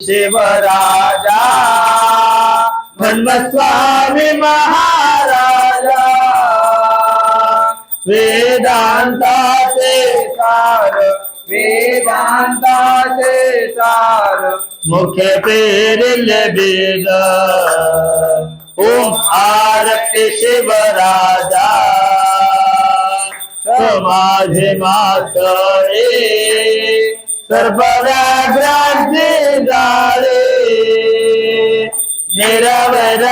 शिवराजा स्वामी महाराजा वेदांताचे सार वेदांताचे सार, मुख्य पेरिल बीज। ओम आरती शिवराजा, समाधी मातळे सर्व व्याघ्रांचे जाळे निरवर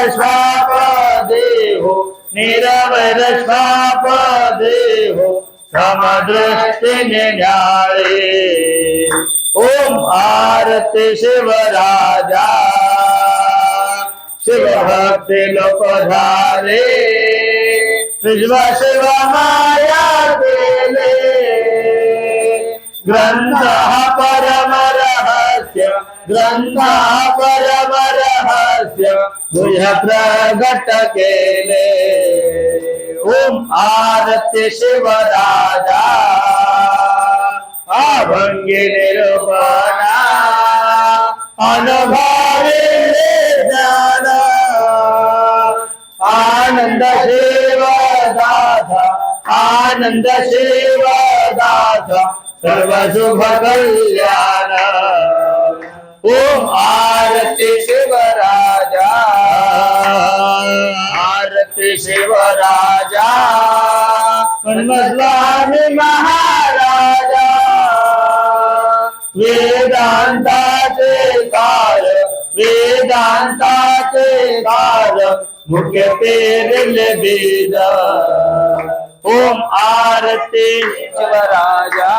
ओम आरती शिवराजा शिवभक्ती लोकधारे विश्व शिव माया केले ग्रंथ हा परम रहस्य ग्रंथ हा परम रहस्य तुझ प्रगट केले ओम आरती शिवराजा, अभंगी निरूपणा, अनुभवी ज्ञान, आनंद शिव दादा, आनंद शिव दादा। सर्व शुभ कल्याण ओम आरती शिवराजा। आरती शिवराजा। स्वामी महाराजा। वेदांताचे कार वेदांताचे कार मुख्य पेरल वेद ओम आरती शिवराजा।